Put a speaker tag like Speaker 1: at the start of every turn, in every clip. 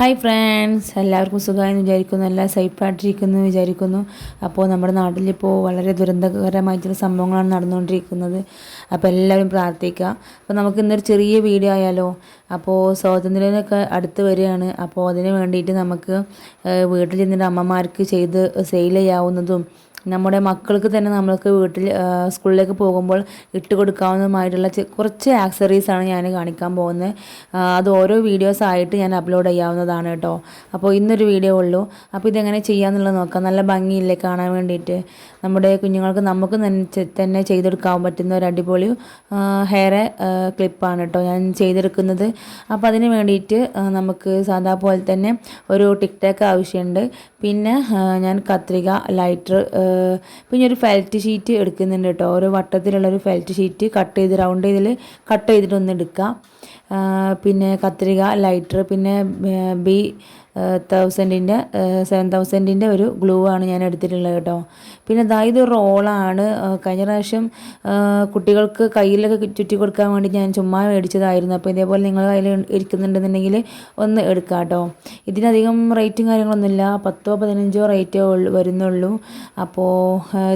Speaker 1: Hi friends എല്ലാവർക്കും സുഖമായെന്ന് വിചാരിക്കുന്നു. എല്ലാം സേഫായിട്ടിരിക്കുന്നു വിചാരിക്കുന്നു. അപ്പോൾ നമ്മുടെ നാട്ടിലിപ്പോൾ വളരെ ദുരന്തകരമായിട്ടുള്ള സംഭവങ്ങളാണ് നടന്നുകൊണ്ടിരിക്കുന്നത്. അപ്പോൾ എല്ലാവരും പ്രാർത്ഥിക്കുക. അപ്പോൾ നമുക്ക് ഇന്നൊരു ചെറിയ വീഡിയോ ആയാലോ? അപ്പോൾ സ്വാതന്ത്ര്യമൊക്കെ അടുത്ത് വരികയാണ്. അപ്പോൾ അതിന് വേണ്ടിയിട്ട് നമുക്ക് വീട്ടിൽ ചെന്നിട്ട് അമ്മമാർക്ക് ചെയ്ത് സെയിൽ ചെയ്യാവുന്നതും നമ്മുടെ മക്കൾക്ക് തന്നെ നമ്മൾക്ക് വീട്ടിൽ സ്കൂളിലേക്ക് പോകുമ്പോൾ ഇട്ട് കൊടുക്കാവുന്നതുമായിട്ടുള്ള കുറച്ച് ആക്സറീസാണ് ഞാൻ കാണിക്കാൻ പോകുന്നത്. അത് ഓരോ വീഡിയോസ് ആയിട്ട് ഞാൻ അപ്ലോഡ് ചെയ്യാവുന്നതാണ് കേട്ടോ. അപ്പോൾ ഇന്നൊരു വീഡിയോ ഉള്ളൂ. അപ്പോൾ ഇതെങ്ങനെ ചെയ്യാമെന്നുള്ളത് നോക്കാം. നല്ല ഭംഗിയില്ലേ കാണാൻ വേണ്ടിയിട്ട്. നമ്മുടെ കുഞ്ഞുങ്ങൾക്ക് നമുക്ക് തന്നെ ചെയ്തെടുക്കാൻ പറ്റുന്ന ഒരു അടിപൊളി ഹെയർ ക്ലിപ്പാണ് കേട്ടോ ഞാൻ ചെയ്തെടുക്കുന്നത്. അപ്പോൾ അതിന് വേണ്ടിയിട്ട് നമുക്ക് സാധാ പോലെ തന്നെ ഒരു ടിക് ടാക്ക് ആവശ്യമുണ്ട്. പിന്നെ ഞാൻ കത്രിക ലൈറ്റർ പിന്നെ ഒരു ഫെൽറ്റ് ഷീറ്റ് എടുക്കുന്നുണ്ട് കേട്ടോ. ഓരോ വട്ടത്തിലുള്ള ഒരു ഫെൽറ്റ് ഷീറ്റ് കട്ട് ചെയ്ത് റൗണ്ട് ചെയ്തിൽ കട്ട് ചെയ്തിട്ടൊന്ന് എടുക്കാം. പിന്നെ കത്രിക ലൈറ്റർ പിന്നെ ബി തൗസൻഡിന്റെ സെവൻ തൗസൻഡിന്റെ ഒരു ഗ്ലൂ ആണ് ഞാൻ എടുത്തിട്ടുള്ളത് കേട്ടോ. പിന്നെ ദാ ഇത് റോളാണ്. കഴിഞ്ഞ പ്രാവശ്യം കുട്ടികൾക്ക് കയ്യിലൊക്കെ ചുറ്റി കൊടുക്കാൻ വേണ്ടി ഞാൻ ചുമ്മാ മേടിച്ചതായിരുന്നു. അപ്പോൾ ഇതേപോലെ നിങ്ങൾ കയ്യിൽ ഇരിക്കുന്നുണ്ടെന്നുണ്ടെങ്കിൽ ഒന്ന് എടുക്കാം കേട്ടോ. ഇതിനധികം റേറ്റും കാര്യങ്ങളൊന്നുമില്ല. പത്തോ പതിനഞ്ചോ റേറ്റോ വരുന്നുള്ളൂ. അപ്പോൾ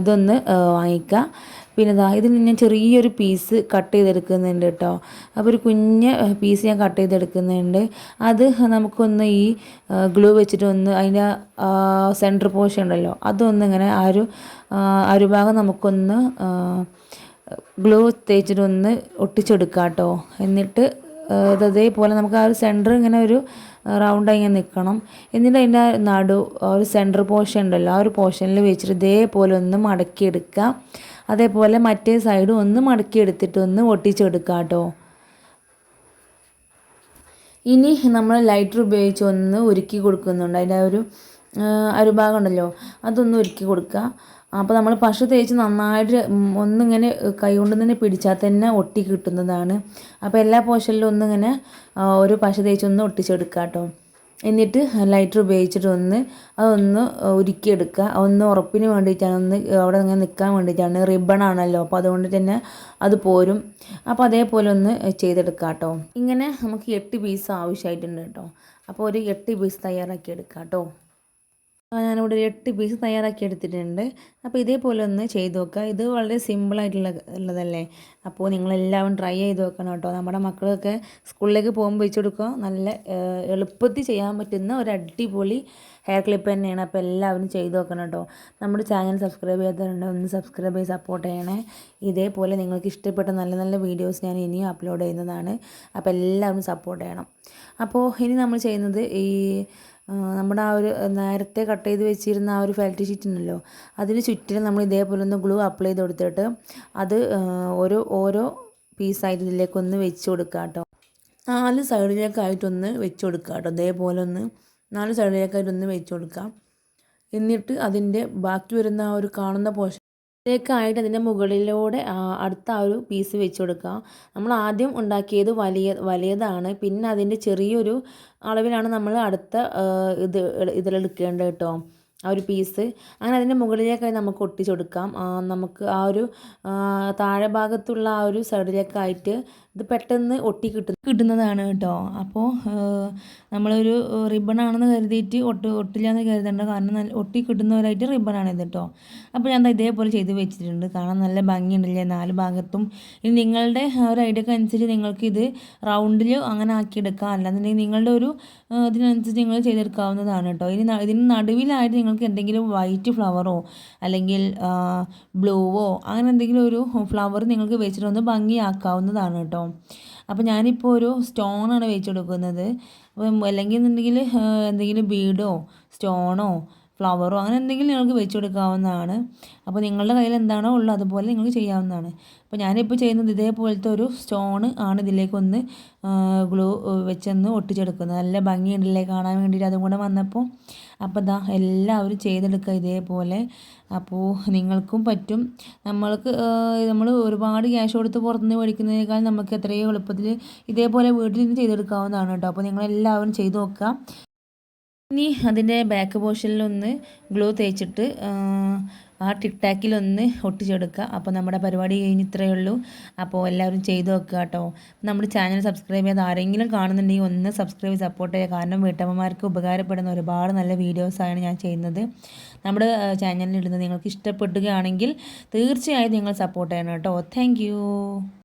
Speaker 1: ഇതൊന്ന് വാങ്ങിക്കുക വാങ്ങിക്കാം. പിന്നെ ദാ ഇതിൽ ഞാൻ ചെറിയൊരു പീസ് കട്ട് ചെയ്തെടുക്കുന്നുണ്ട് കേട്ടോ അപ്പോൾ ഒരു കുഞ്ഞ് പീസ് ഞാൻ കട്ട് ചെയ്തെടുക്കുന്നുണ്ട്. അത് നമുക്കൊന്ന് ഈ ഗ്ലൂ വെച്ചിട്ട് ഒന്ന് അതിന്റെ സെന്റർ പോർഷൻ ഉണ്ടല്ലോ അതൊന്നിങ്ങനെ ആ ഒരു ആ, ഒരു ഭാഗം നമുക്കൊന്ന് ഗ്ലൂ തേച്ചിട്ടൊന്ന് ഒട്ടിച്ചെടുക്കാം കേട്ടോ എന്നിട്ട് ആ, ഇത് അതേപോലെ നമുക്ക് ആ ഒരു സെന്റർ ഇങ്ങനെ ഒരു റൗണ്ടായി ഇങ്ങനെ നിൽക്കണം എന്നിട്ട് അതിന്റെ നടു ഒരു സെന്റർ പോർഷൻ ഉണ്ടല്ലോ ആ ഒരു പോർഷനിൽ വെച്ചിട്ട് ഇതേപോലെ ഒന്ന് മടക്കിയെടുക്കുക അതേപോലെ മറ്റേ സൈഡും ഒന്ന് മടക്കിയെടുത്തിട്ട് ഒന്ന് ഒട്ടിച്ചെടുക്കുക കേട്ടോ ഇനി നമ്മൾ ലൈറ്റർ ഉപയോഗിച്ച് ഒന്ന് ഉരുക്കി കൊടുക്കുന്നുണ്ട്. അതിന്റെ ഒരു അരുഭാഗം ഉണ്ടല്ലോ അതൊന്ന് ഉരുക്കി കൊടുക്കുക അപ്പോൾ നമ്മൾ പശ തേച്ച് നന്നായിട്ട് ഒന്നിങ്ങനെ കൈ കൊണ്ട് തന്നെ പിടിച്ചാൽ തന്നെ ഒട്ടി കിട്ടുന്നതാണ്. അപ്പോൾ എല്ലാ പോഷനിലും ഒന്നിങ്ങനെ ഒരു പശ തേച്ച് ഒന്ന് ഒട്ടിച്ചെടുക്കുക കേട്ടോ. എന്നിട്ട് ലൈറ്റർ ഉപയോഗിച്ചിട്ട് ഒന്ന് അതൊന്ന് ഉരുക്കിയെടുക്കുക. ഒന്ന് ഉറപ്പിന് വേണ്ടിയിട്ടാണ് ഒന്ന് അവിടെ ഇങ്ങനെ നിൽക്കാൻ വേണ്ടിയിട്ടാണ്. റിബൺ ആണല്ലോ. അപ്പോൾ അതുകൊണ്ട് തന്നെ അത് പോരും. അപ്പോൾ അതേപോലെ ഒന്ന് ചെയ്തെടുക്കുക കേട്ടോ. ഇങ്ങനെ നമുക്ക് എട്ട് പീസ് ആവശ്യമായിട്ടുണ്ട് കേട്ടോ. അപ്പോൾ ഒരു എട്ട് പീസ് തയ്യാറാക്കി എടുക്കാം കേട്ടോ. ഞാനിവിടെ ഒരു എട്ട് പീസ് തയ്യാറാക്കി എടുത്തിട്ടുണ്ട്. അപ്പോൾ ഇതേപോലെ ഒന്ന് ചെയ്ത് നോക്കുക. ഇത് വളരെ സിമ്പിളായിട്ടുള്ള ഉള്ളതല്ലേ? അപ്പോൾ നിങ്ങളെല്ലാവരും ട്രൈ ചെയ്ത് നോക്കണം കേട്ടോ. നമ്മുടെ മക്കളൊക്കെ സ്കൂളിലേക്ക് പോകുമ്പോൾ വെച്ച് കൊടുക്കുക. നല്ല എളുപ്പത്തിൽ ചെയ്യാൻ പറ്റുന്ന ഒരു അടിപൊളി ഹെയർ ക്ലിപ്പ് തന്നെയാണ്. അപ്പോൾ എല്ലാവരും ചെയ്ത് നോക്കണം കേട്ടോ. നമ്മുടെ ചാനൽ സബ്സ്ക്രൈബ് ചെയ്യാത്തവരുണ്ട് ഒന്ന് സബ്സ്ക്രൈബ് ചെയ്ത് സപ്പോർട്ട് ചെയ്യണേ. ഇതേപോലെ നിങ്ങൾക്ക് ഇഷ്ടപ്പെട്ട നല്ല നല്ല വീഡിയോസ് ഞാൻ ഇനിയും അപ്ലോഡ് ചെയ്യുന്നതാണ്. അപ്പോൾ എല്ലാവരും സപ്പോർട്ട് ചെയ്യണം. അപ്പോൾ ഇനി നമ്മൾ ചെയ്യുന്നത് ഈ നമ്മുടെ ആ ഒരു നേരത്തെ കട്ട് ചെയ്ത് വെച്ചിരുന്ന ആ ഒരു ഫെൽറ്റ് ഷീറ്റ് ഉണ്ടല്ലോ അതിന് ചുറ്റിലും നമ്മൾ ഇതേപോലെ ഒന്ന് ഗ്ലൂ അപ്ലൈ ചെയ്ത് കൊടുത്തിട്ട് അത് ഓരോ ഓരോ പീസായിട്ട് ഇതിലേക്ക് ഒന്ന് വെച്ച് കൊടുക്കുക കേട്ടോ. നാല് സൈഡിലേക്കായിട്ടൊന്ന് വെച്ച് കൊടുക്കുക കേട്ടോ ഇതേപോലെ ഒന്ന് നാല് സൈഡിലേക്കായിട്ടൊന്ന് വെച്ച് കൊടുക്കാം എന്നിട്ട് അതിന്റെ ബാക്കി വരുന്ന ആ ഒരു കാണുന്ന പോർഷൻ ഇതിലേക്കായിട്ട് അതിന്റെ മുകളിലൂടെ അടുത്ത ആ ഒരു പീസ് വെച്ച് കൊടുക്കുക. നമ്മൾ ആദ്യം ഉണ്ടാക്കിയത് വലിയ വലിയതാണ്. പിന്നെ അതിന്റെ ചെറിയൊരു അളവിലാണ് നമ്മൾ അടുത്ത ഇത് ഇതിലെടുക്കേണ്ടത് കേട്ടോ ആ ഒരു പീസ് അങ്ങനെ അതിന്റെ മുകളിലേക്കായി നമുക്ക് ഒട്ടിച്ചു കൊടുക്കാം. നമുക്ക് ആ ഒരു താഴെ ഭാഗത്തുള്ള ആ ഒരു സൈഡിലേക്കായിട്ട് ഇത് പെട്ടെന്ന് ഒട്ടി കിട്ടും കിട്ടുന്നതാണ് കേട്ടോ. അപ്പോൾ നമ്മളൊരു റിബൺ ആണെന്ന് കരുതിയിട്ട് ഒട്ട് ഒട്ടില്ല എന്ന് കരുതേണ്ട. കാരണം നല്ല ഒട്ടി കിട്ടുന്നവരായിട്ട് ആണ് ഇത് കേട്ടോ. അപ്പോൾ ഞാൻ ഇതേപോലെ ചെയ്ത് വെച്ചിട്ടുണ്ട്. കാണാൻ നല്ല ഭംഗിയുണ്ടല്ലേ നാല് ഭാഗത്തും. ഇനി നിങ്ങളുടെ ഒരു ഐഡിയക്ക് അനുസരിച്ച് നിങ്ങൾക്ക് ഇത് റൗണ്ടിൽ അങ്ങനെ ആക്കിയെടുക്കാം. അല്ലാന്നുണ്ടെങ്കിൽ നിങ്ങളുടെ ഒരു ഇതിനനുസരിച്ച് നിങ്ങൾ ചെയ്തെടുക്കാവുന്നതാണ് കേട്ടോ. ഇനി ഇതിന് നടുവിലായിട്ട് നിങ്ങൾക്ക് എന്തെങ്കിലും വൈറ്റ് ഫ്ലവറോ അല്ലെങ്കിൽ ബ്ലൂവോ അങ്ങനെ എന്തെങ്കിലും ഒരു ഫ്ലവർ നിങ്ങൾക്ക് വെച്ചിട്ട് ഒന്ന് ഭംഗിയാക്കാവുന്നതാണ് കേട്ടോ. അപ്പോൾ ഞാനിപ്പോൾ ഒരു സ്റ്റോണാണ് വെച്ച് കൊടുക്കുന്നത് അപ്പം അല്ലെങ്കിൽ എന്നുണ്ടെങ്കിൽ എന്തെങ്കിലും ബീഡോ സ്റ്റോണോ ഫ്ലവറോ അങ്ങനെ എന്തെങ്കിലും നിങ്ങൾക്ക് വെച്ച് കൊടുക്കാവുന്നതാണ്. അപ്പോൾ നിങ്ങളുടെ കയ്യിൽ എന്താണോ ഉള്ളത് അതുപോലെ നിങ്ങൾക്ക് ചെയ്യാവുന്നതാണ്. അപ്പോൾ ഞാനിപ്പോൾ ചെയ്യുന്നത് ഇതേപോലത്തെ ഒരു സ്റ്റോണ് ആണ് ഇതിലേക്കൊന്ന് ഗ്ലൂ വെച്ചൊന്ന് ഒട്ടിച്ചെടുക്കുന്നത്. നല്ല ഭംഗിയുണ്ടല്ലേ കാണാൻ വേണ്ടിയിട്ട് അതും കൂടെ വന്നപ്പോൾ അപ്പോൾ ഇതാ എല്ലാവരും ചെയ്തെടുക്കുക ഇതേപോലെ. അപ്പോൾ നിങ്ങൾക്കും പറ്റും. നമ്മൾക്ക് നമ്മൾ ഒരുപാട് ക്യാഷ് കൊടുത്ത് പുറത്തുനിന്ന് മേടിക്കുന്നതിനേക്കാൾ നമുക്ക് എത്രയോ എളുപ്പത്തിൽ ഇതേപോലെ വീട്ടിൽ നിന്ന് ചെയ്തെടുക്കാവുന്നതാണ് കേട്ടോ. അപ്പോൾ നിങ്ങളെല്ലാവരും ചെയ്ത് നോക്കുക. ഇനി അതിന്റെ ബാക്ക് പോർഷനിലൊന്ന് ഗ്ലൂ തേച്ചിട്ട് ആ, ടിക്ടാക്കിലൊന്ന് ഒട്ടിച്ചെടുക്കുക. അപ്പോൾ നമ്മുടെ പരിപാടി കഴിഞ്ഞ് ഇത്രയേ ഉള്ളൂ. അപ്പോൾ എല്ലാവരും ചെയ്തു വെക്കുക കേട്ടോ. നമ്മുടെ ചാനൽ സബ്സ്ക്രൈബ് ചെയ്ത് ആരെങ്കിലും കാണുന്നുണ്ടെങ്കിൽ ഒന്ന് സബ്സ്ക്രൈബ് സപ്പോർട്ട് ചെയ്യുക. കാരണം വീട്ടമ്മമാർക്ക് ഉപകാരപ്പെടുന്ന ഒരുപാട് നല്ല വീഡിയോസാണ് ഞാൻ ചെയ്യുന്നത്. നമ്മുടെ ചാനലിൽ ഇടുന്നത് നിങ്ങൾക്ക് ഇഷ്ടപ്പെടുകയാണെങ്കിൽ തീർച്ചയായും നിങ്ങൾ സപ്പോർട്ട് ചെയ്യണം കേട്ടോ. താങ്ക്